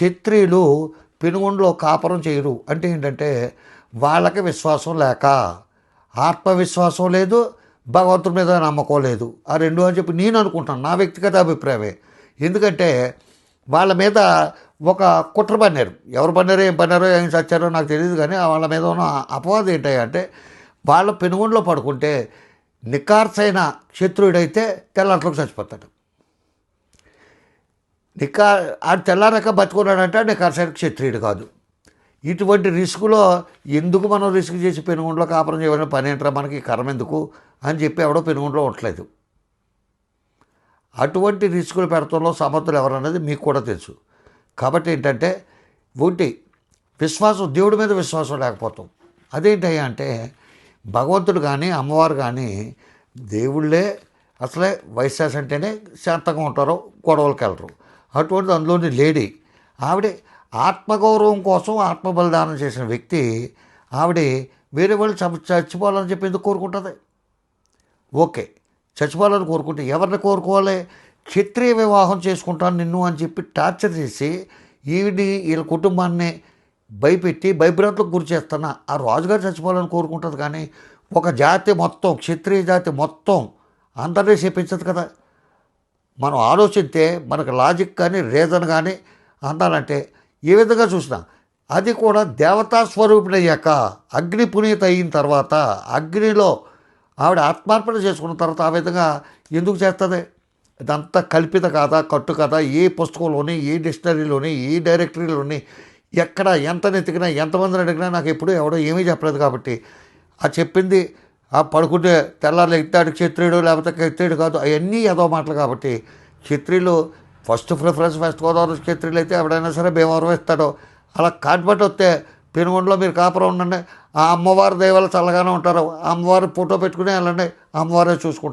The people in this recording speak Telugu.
క్షత్రియులు పెనుగొండలో కాపురం చేయరు. అంటే ఏంటంటే వాళ్ళకి విశ్వాసం లేక ఆత్మవిశ్వాసం లేదు భగవంతుడి మీద నమ్మకం లేదు. ఆ రెండు అని చెప్పి నేను అనుకుంటాను. నా వ్యక్తిగత అభిప్రాయమే. ఎందుకంటే వాళ్ళ మీద ఒక కుట్ర పన్నారు. ఎవరు పన్నారో ఏం పన్నారో ఏం చచ్చారో నాకు తెలియదు కానీ వాళ్ళ మీద ఉన్న అపవాదం ఏంటంటే వాళ్ళ పెనుగుండలో పడుకుంటే నికార్సైన శత్రువుడైతే తెల్లట్లకు చచ్చిపోతాడు. నికా ఆడు తెల్లారక బతుకున్నాడంటే ఆడు నికార్సైన క్షత్రియుడు కాదు. ఇటువంటి రిస్కులో ఎందుకు మనం రిస్క్ చేసి పెనుగుండలో కాపురం చేయవలసిన పని ఏంట్రా మనకి? కరం కర్మ ఎందుకు? అని చెప్పి ఎవడో పెనుగుండలో ఉండట్లేదు. అటువంటి రిస్కులు పెడతంలో సమర్థులు ఎవరన్నది మీకు కూడా తెలుసు. కాబట్టి ఏంటంటే ఒకటి విశ్వాసం దేవుడి మీద విశ్వాసం లేకపోతాం అదేంటయ్యా అంటే భగవంతుడు కానీ అమ్మవారు కానీ దేవుళ్ళే అసలే వైశాస్ అంటేనే శాంతంగా ఉంటారు గొడవలకు వెళ్ళరు అటువంటి అందులోని లేడీ. ఆవిడ ఆత్మగౌరవం కోసం ఆత్మబలిదానం చేసిన వ్యక్తి ఆవిడ వేరే వాళ్ళు చ- చచ్చిపోవాలని చెప్పి ఎందుకు కోరుకుంటుంది? ఓకే చచ్చిపోవాలని కోరుకుంటే ఎవరిని కోరుకోవాలి? క్షత్రియ వివాహం చేసుకుంటాను నిన్ను అని చెప్పి టార్చర్ చేసి ఈవిడి వీళ్ళ కుటుంబాన్ని భయపెట్టి భయభ్రాంతులకు గురి చేస్తున్న ఆ రాజుగారు చచ్చిపోవాలని కోరుకుంటుంది కానీ ఒక జాతి మొత్తం క్షత్రియ జాతి మొత్తం అందరినీ చేపించదు కదా. మనం ఆలోచిస్తే మనకు లాజిక్ కానీ రీజన్ కానీ అందాలంటే ఏ విధంగా చూసినా అది కూడా దేవతా స్వరూపిణి అగ్ని పునీత అయిన తర్వాత అగ్నిలో ఆవిడ ఆత్మార్పణ చేసుకున్న తర్వాత ఆ విధంగా ఎందుకు చేస్తుంది? ఇదంతా కల్పిత కాదా కట్టు కదా ఏ పుస్తకంలోని ఏ డిక్షనరీలోని ఏ డైరెక్టరీలోని ఎక్కడ ఎంత నెతికినా ఎంతమందిని అడిగినా నాకు ఎప్పుడూ ఎవడో ఏమీ చెప్పలేదు కాబట్టి ఆ చెప్పింది ఆ పడుకుంటే తెల్లారు ఎత్తాడు క్షత్రియుడు లేకపోతే క్షత్రియుడు కాదు అవన్నీ ఏదో మాటలు కాబట్టి క్షత్రియులు ఫస్ట్ ప్రిఫరెన్స్ వెస్ట్ గోదావరి క్షత్రియులు అయితే ఎవడైనా సరే భీమవరం ఇస్తాడు. అలా కాటిపట్టి వస్తే పెనుగొండలో మీరు కాపురం ఉండండి. ఆ అమ్మవారి దైవాలు చల్లగానే ఉంటారు. ఆ అమ్మవారి ఫోటో పెట్టుకుని వెళ్ళండి. అమ్మవారే చూసుకుంటారు.